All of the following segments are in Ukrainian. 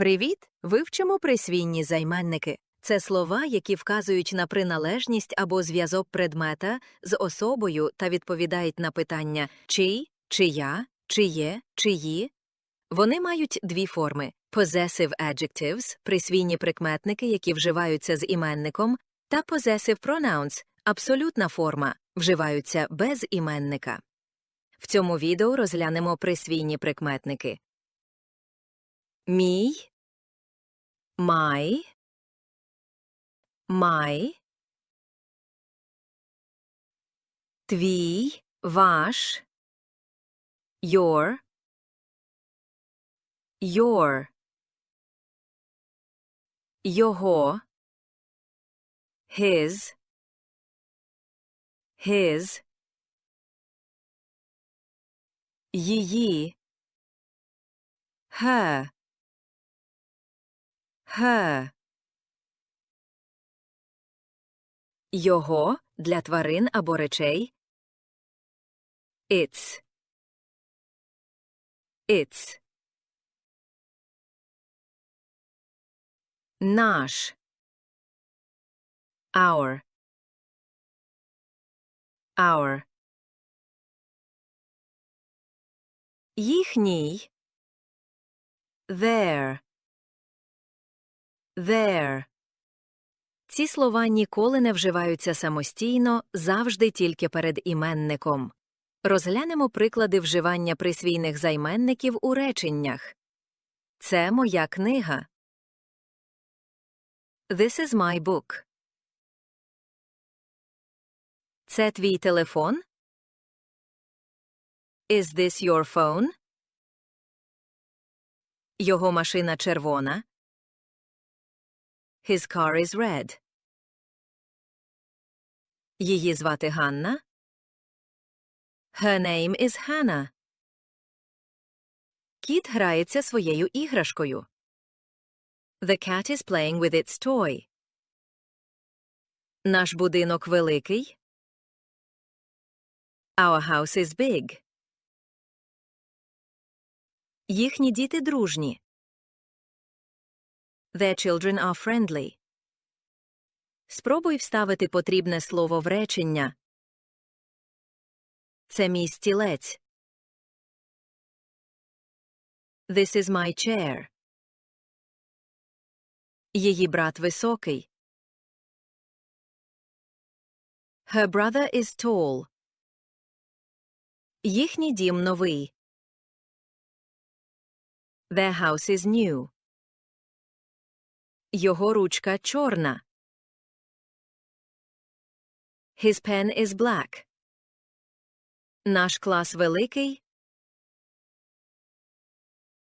Привіт! Вивчимо присвійні займенники. Це слова, які вказують на приналежність або зв'язок предмета з особою та відповідають на питання чий, чия, чиє, чиї. Вони мають дві форми possessive adjectives – присвійні прикметники, які вживаються з іменником, та possessive pronouns – абсолютна форма, вживаються без іменника. В цьому відео розглянемо присвійні прикметники. Мій, май, май, твій, ваш, your, your, його, his, his, її, her, her. Його для тварин або речей. Its. Its. Наш. Our. Our. Їхній. Their. Their. Ці слова ніколи не вживаються самостійно, завжди тільки перед іменником. Розглянемо приклади вживання присвійних займенників у реченнях. Це моя книга. This is my book. Це твій телефон? Is this your phone? Його машина червона. His car is red. Її звати Ганна. Her name is Hannah. Кіт грається своєю іграшкою. The cat is playing with its toy. Наш будинок великий. Our house is big. Їхні діти дружні. Their children are friendly. Спробуй вставити потрібне слово в речення. Це мій стілець. This is my chair. Її брат високий. Her brother is tall. Їхній дім новий. Their house is new. Його ручка чорна. His pen is black. Наш клас великий.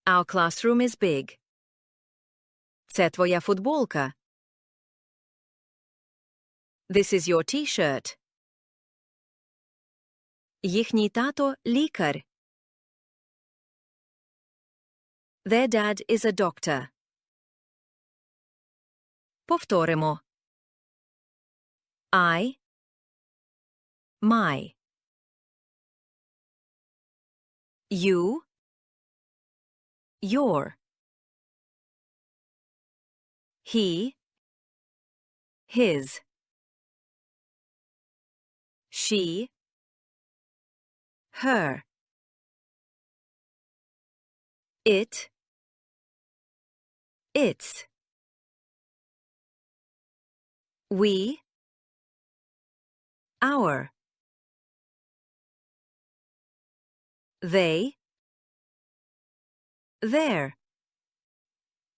Our classroom is big. Це твоя футболка. This is your t-shirt. Їхній тато – лікар. Their dad is a doctor. Повторимо. I. My. You. Your. He. His. She. Her. It. Its. We. Our. They. Their.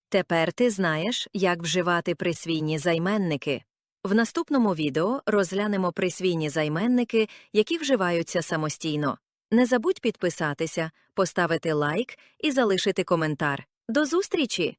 Тепер ти знаєш, як вживати присвійні займенники. В наступному відео розглянемо присвійні займенники, які вживаються самостійно. Не забудь підписатися, поставити лайк і залишити коментар. До зустрічі!